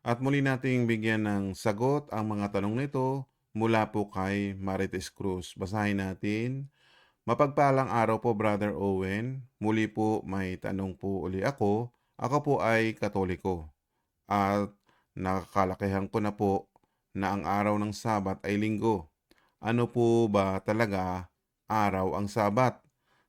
At muli nating bigyan ng sagot ang mga tanong nito mula po kay Marites Cruz. Basahin natin. Mapagpalang araw po, Brother Owen. Muli po may tanong po uli ako. Ako po ay katoliko. At nakakalakihan ko na po na ang araw ng Sabat ay linggo. Ano po ba talaga araw ang Sabat?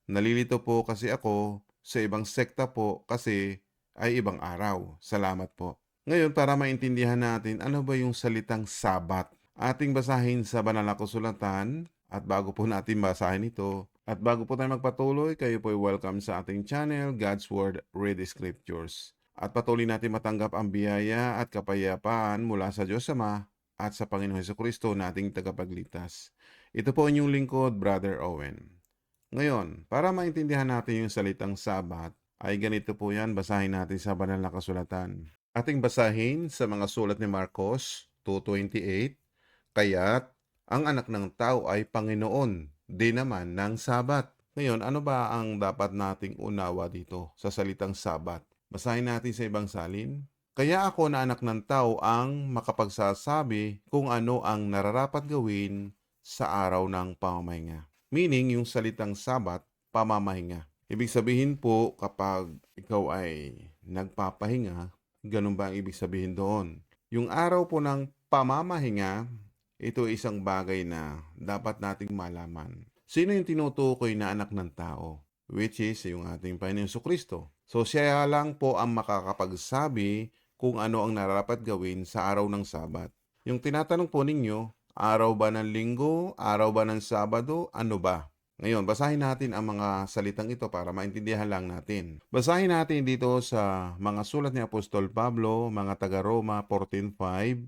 Nalilito po kasi ako sa ibang sekta po kasi ay ibang araw. Salamat po. Ngayon, para maintindihan natin ano ba yung salitang Sabat, ating basahin sa banal na kasulatan at bago po natin basahin ito, at bago po tayo magpatuloy, kayo po ay welcome sa ating channel, God's Word Read Scriptures. At patuloy natin matanggap ang biyaya at kapayapaan mula sa Diyos Ama at sa Panginoon Heso Kristo nating tagapagligtas. Ito po inyong lingkod, Brother Owen. Ngayon, para maintindihan natin yung salitang Sabat, ay ganito po yan, basahin natin sa banal na kasulatan. Ating basahin sa mga sulat ni Marcos 2.28, Kaya't ang anak ng tao ay Panginoon, di naman ng Sabat. Ngayon, ano ba ang dapat nating unawa dito sa salitang Sabat? Basahin natin sa ibang salin. Kaya ako na anak ng tao ang makapagsasabi kung ano ang nararapat gawin sa araw ng pamamahinga. Meaning, yung salitang Sabat, pamamahinga. Ibig sabihin po, kapag ikaw ay nagpapahinga, ganun ba ang ibig sabihin doon? Yung araw po ng pamamahinga, ito ay isang bagay na dapat nating malaman. Sino yung tinutukoy na anak ng tao? Which is yung ating Panginoon Kristo. So siya lang po ang makakapagsabi kung ano ang nararapat gawin sa araw ng Sabat. Yung tinatanong po ninyo, araw ba ng linggo, araw ba ng Sabado, ano ba? Ngayon, basahin natin ang mga salitang ito para maintindihan lang natin. Basahin natin dito sa mga sulat ni Apostol Pablo, mga taga-Roma 14.5,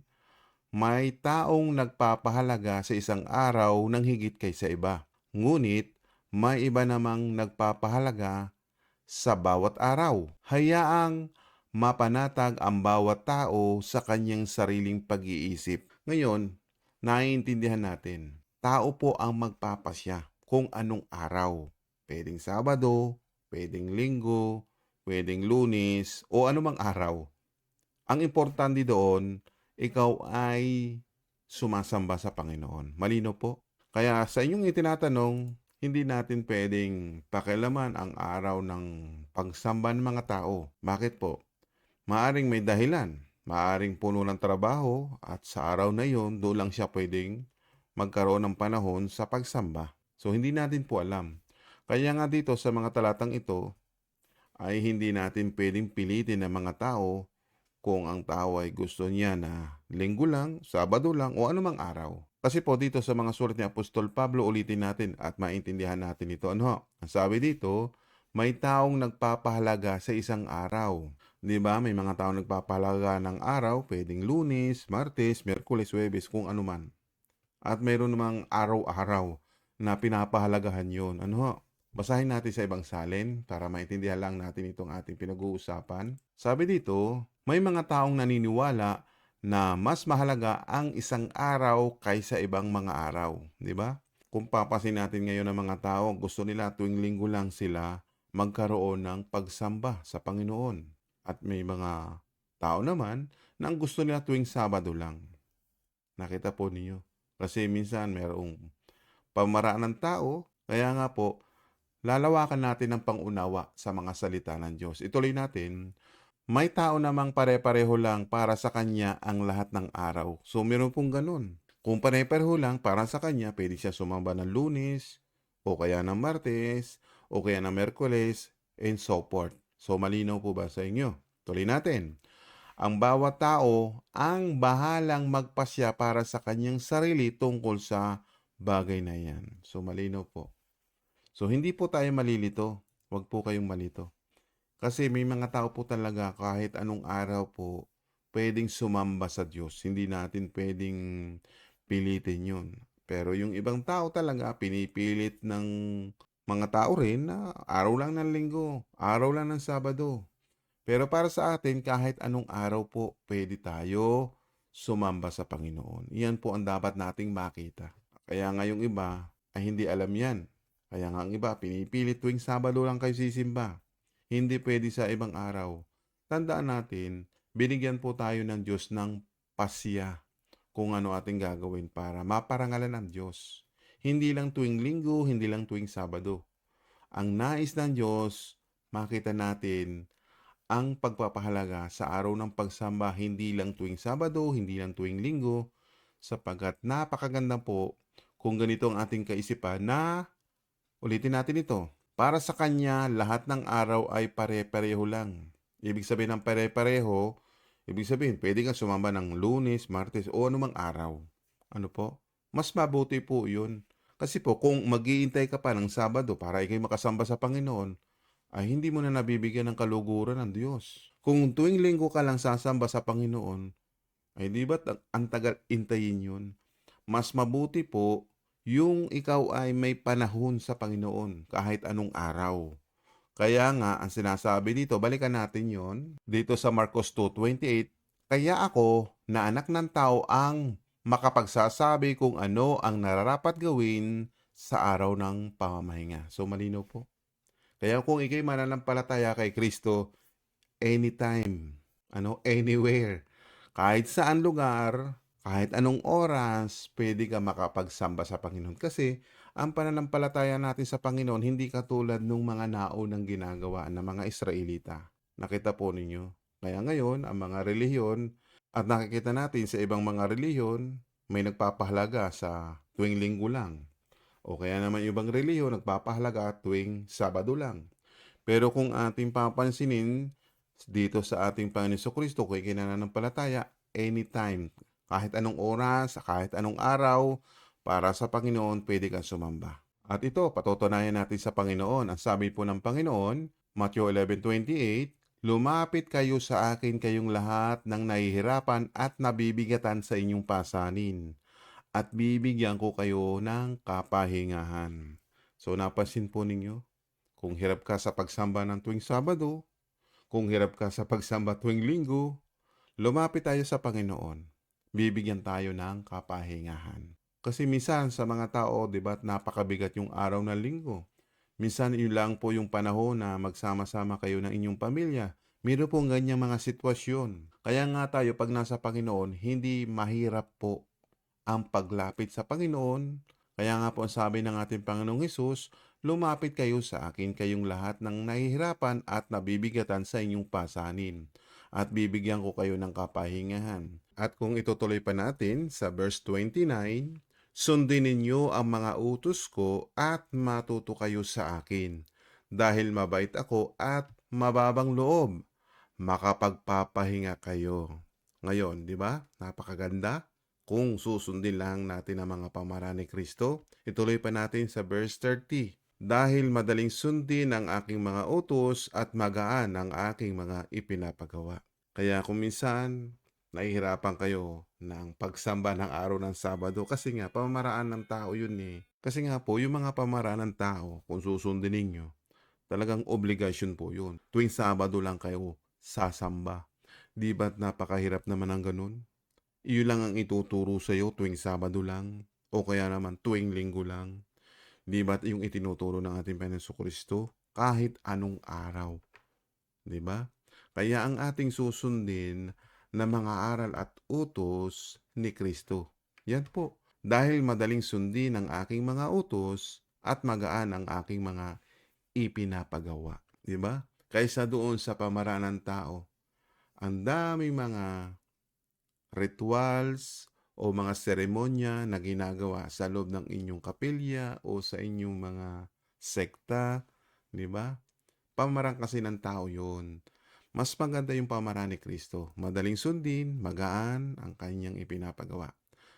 may taong nagpapahalaga sa isang araw ng higit kaysa iba. Ngunit, may iba namang nagpapahalaga sa bawat araw. Hayaang mapanatag ang bawat tao sa kanyang sariling pag-iisip. Ngayon, naiintindihan natin, tao po ang magpapasya kung anong araw. Pwedeng Sabado, pwedeng Linggo, pwedeng Lunes, o anumang araw. Ang importante doon, ikaw ay sumasamba sa Panginoon. Malino po? Kaya sa inyong itinatanong, hindi natin pwedeng pakialaman ang araw ng pagsamba ng mga tao. Bakit po? Maaring may dahilan. Maaring puno ng trabaho at sa araw na yon doon lang siya pwedeng magkaroon ng panahon sa pagsamba. So hindi natin po alam. Kaya nga dito sa mga talatang ito ay hindi natin pwedeng pilitin ng mga tao kung ang tao ay gusto niya na linggo lang, sabado lang o anumang araw. Kasi po dito sa mga sulat ni Apostol Pablo ulitin natin at maintindihan natin ito. Ano ho? Ang sabi dito, may taong nagpapahalaga sa isang araw. 'Di ba? May mga taong nagpapahalaga ng araw, pwedeng Lunes, Martes, Miyerkules, Huwebes, kung ano man. At mayroon namang araw-araw na pinapahalagahan 'yon. Ano? Basahin natin sa ibang salin para maintindihan lang natin itong ating pinag-uusapan. Sabi dito, may mga taong naniniwala na mas mahalaga ang isang araw kaysa ibang mga araw, 'di ba? Kung papasin natin ngayon ng mga tao, gusto nila tuwing linggo lang sila magkaroon ng pagsamba sa Panginoon. At may mga tao naman na gusto nila tuwing Sabado lang. Nakita po ninyo. Kasi minsan mayroong pamaraan ng tao, kaya nga po, lalawakan natin ang pangunawa sa mga salita ng Diyos. Ituloy natin, may tao namang pare-pareho lang para sa kanya ang lahat ng araw. So meron pong ganun. Kung pare-pareho lang para sa kanya, pwede siya sumamba ng lunes, o kaya ng martes, o kaya ng merkules, and so forth. So malinaw po ba sa inyo? Tuloy natin. Ang bawat tao ang bahalang magpasya para sa kanyang sarili tungkol sa bagay na yan. So malinaw po. So hindi po tayo malilito. Huwag po kayong malito. Kasi may mga tao po talaga kahit anong araw po pwedeng sumamba sa Diyos. Hindi natin pwedeng pilitin yun. Pero yung ibang tao talaga pinipilit ng mga tao rin na araw lang ng linggo, araw lang ng Sabado. Pero para sa atin, kahit anong araw po, pwede tayo sumamba sa Panginoon. Iyan po ang dapat nating makita. Kaya nga yung iba ay hindi alam yan. Kaya nga ang iba, pinipilit tuwing Sabado lang kayo sisimba. Hindi pwede sa ibang araw. Tandaan natin, binigyan po tayo ng Diyos ng pasya kung ano ating gagawin para maparangalan ng Diyos. Hindi lang tuwing linggo, hindi lang tuwing Sabado. Ang nais ng Diyos, makita natin ang pagpapahalaga sa araw ng pagsamba hindi lang tuwing Sabado, hindi lang tuwing linggo, sapagkat napakaganda po kung ganito ang ating kaisipan na ulitin natin ito. Para sa Kanya, lahat ng araw ay pare-pareho lang. Ibig sabihin ng pare-pareho, ibig sabihin pwede kang sumamba ng lunes, martes o anumang araw. Ano po? Mas mabuti po yun. Kasi po, kung mag-iintay ka pa ng Sabado para ikay makasamba sa Panginoon, ay hindi mo na nabibigyan ng kaluguran ng Diyos. Kung tuwing linggo ka lang sasamba sa Panginoon, ay di ang, ang tagal intayin yun? Mas mabuti po yung ikaw ay may panahon sa Panginoon kahit anong araw. Kaya nga, ang sinasabi dito, balikan natin yon dito sa Marcos 2.28, Kaya ako, na anak ng tao ang makapagsasabi kung ano ang nararapat gawin sa araw ng pamamahinga. So, malino po. Kaya kung ikay mananampalataya kay Kristo, anytime, ano, anywhere, kahit saan lugar, kahit anong oras, pwede ka makapagsamba sa Panginoon. Kasi ang pananampalataya natin sa Panginoon hindi katulad ng mga naunang ginagawa ng mga Israelita. Nakita po ninyo. Kaya ngayon, ang mga relihiyon, at nakikita natin sa ibang mga relihiyon, may nagpapahalaga sa tuwing linggo lang. O kaya naman ibang relihiyon nagpapahalaga tuwing Sabado lang. Pero kung ating papansinin dito sa ating Panginoon Kristo, kung ikinananampalataya, anytime, kahit anong oras, kahit anong araw, para sa Panginoon, pwede kang sumamba. At ito, patutunayan natin sa Panginoon. Ang sabi po ng Panginoon, Matthew 11.28, Lumapit kayo sa akin kayong lahat ng nahihirapan at nabibigatan sa inyong pasanin, at bibigyan ko kayo ng kapahingahan. So napansin po ninyo, kung hirap ka sa pagsamba ng tuwing Sabado, kung hirap ka sa pagsamba tuwing Linggo, lumapit tayo sa Panginoon. Bibigyan tayo ng kapahingahan. Kasi minsan sa mga tao, di ba, napakabigat yung araw ng linggo. Minsan yun lang po yung panahon na magsama-sama kayo ng inyong pamilya. Meron pong ganyang mga sitwasyon. Kaya nga tayo pag nasa Panginoon, hindi mahirap po ang paglapit sa Panginoon. Kaya nga po ang sabi ng ating Panginoong Hesus, lumapit kayo sa akin kayong lahat ng nahihirapan at nabibigatan sa inyong pasanin at bibigyan ko kayo ng kapahingahan. At kung itutuloy pa natin sa verse 29, Sundin ninyo ang mga utos ko at matuto kayo sa akin. Dahil mabait ako at mababang loob, makapagpapahinga kayo. Ngayon, di ba? Napakaganda. Kung susundin lang natin ang mga pamaraan ni Kristo, ituloy pa natin sa verse 30. Dahil madaling sundin ang aking mga utos at magaan ang aking mga ipinapagawa. Kaya kung minsan, nahihirapan kayo ng pagsamba ng araw ng Sabado kasi nga pamamaraan ng tao yun eh. Kasi nga po, yung mga pamaraan ng tao, kung susundin ninyo, talagang obligasyon po yun. Tuwing Sabado lang kayo sasamba. Di ba't napakahirap naman ang ganun? Iyon lang ang ituturo sa iyo tuwing Sabado lang o kaya naman tuwing Linggo lang. Di ba't yung itinuturo ng ating Panginoon Kristo kahit anong araw? Di ba? Kaya ang ating susundin na mga aral at utos ni Kristo. Yan po. Dahil madaling sundin ang aking mga utos at magaan ang aking mga ipinapagawa. Di ba? Kaysa doon sa pamaraan ng tao. Ang daming mga rituals o mga seremonya na ginagawa sa loob ng inyong kapilya o sa inyong mga sekta, di ba? Pamarang kasi ng tao yon. Mas maganda yung pamaraan ni Kristo. Madaling sundin, magaan ang kanyang ipinapagawa.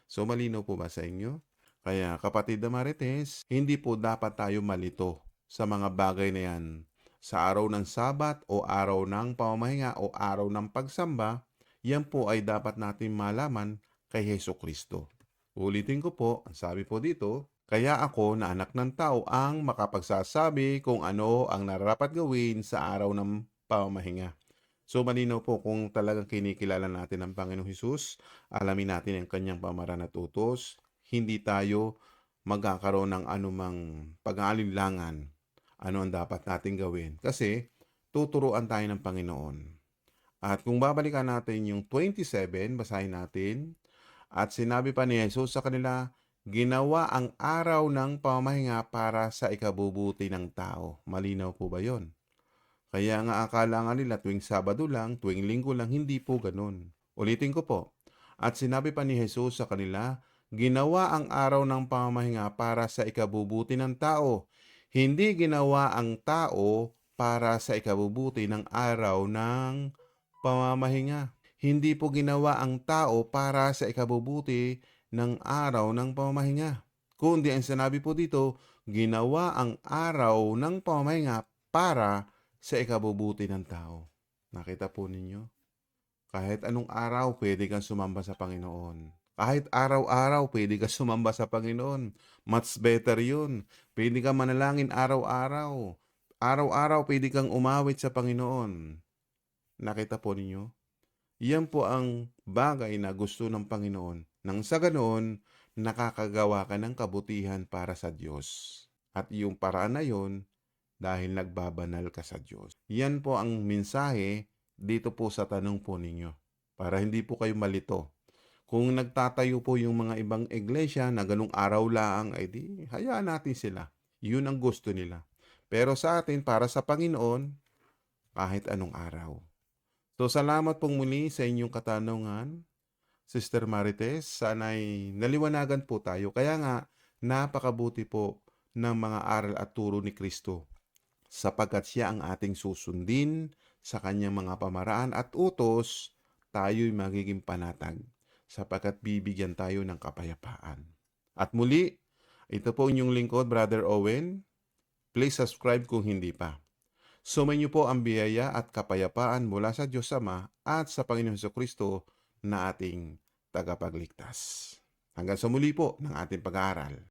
So malino po ba sa inyo? Kaya kapatid na Marites, hindi po dapat tayo malito sa mga bagay na yan. Sa araw ng Sabat o araw ng pamamahinga o araw ng pagsamba, yan po ay dapat natin malaman kay Heso Kristo. Ulitin ko po, ang sabi po dito, kaya ako na anak ng tao ang makapagsasabi kung ano ang nararapat gawin sa araw ng pamamahinga. So malinaw po kung talagang kinikilala natin ang Panginoong Hesus, alamin natin ang kanyang pamaraan at utos, hindi tayo magkakaroon ng anumang pag-aalinlangan ano ang dapat nating gawin. Kasi tuturuan tayo ng Panginoon. At kung babalikan natin yung 27, basahin natin. At sinabi pa ni Jesus sa kanila, ginawa ang araw ng pamahinga para sa ikabubuti ng tao. Malinaw po ba yon? Kaya nga akala nga nila tuwing Sabado lang, tuwing Linggo lang, hindi po ganun. Ulitin ko po. At sinabi pa ni Jesus sa kanila, ginawa ang araw ng pamahinga para sa ikabubuti ng tao. Hindi ginawa ang tao para sa ikabubuti ng araw ng pamamahinga. Hindi po ginawa ang tao para sa ikabubuti ng araw ng pamamahinga. Kundi ang sinabi po dito, ginawa ang araw ng pamamahinga para sa ikabubuti ng tao. Nakita po ninyo? Kahit anong araw, pwede kang sumamba sa Panginoon. Kahit araw-araw, pwede ka sumamba sa Panginoon. Much better yun. Pwede ka manalangin araw-araw. Araw-araw, pwede kang umawit sa Panginoon. Nakita po ninyo? Yan po ang bagay na gusto ng Panginoon. Nang sa ganoon, nakakagawa ka ng kabutihan para sa Diyos. At yung paraan na yon, dahil nagbabanal ka sa Diyos. Yan po ang mensahe dito po sa tanong po ninyo. Para hindi po kayo malito. Kung nagtatayo po yung mga ibang iglesia na ganung araw lang, ay di, hayaan natin sila. Yun ang gusto nila. Pero sa atin, para sa Panginoon, kahit anong araw. So, salamat pong muli sa inyong katanungan, Sister Marites. Sana'y naliwanagan po tayo. Kaya nga, napakabuti po ng mga aral at turo ni Kristo sapagkat siya ang ating susundin sa kanyang mga pamaraan at utos, tayo'y magiging panatag sapagkat bibigyan tayo ng kapayapaan. At muli, ito po inyong lingkod, Brother Owen. Please subscribe kung hindi pa. Sumayin niyo po ang biyaya at kapayapaan mula sa Diyos Ama at sa Panginoon Heso Kristo na ating tagapagligtas. Hanggang sa muli po ng ating pag-aaral.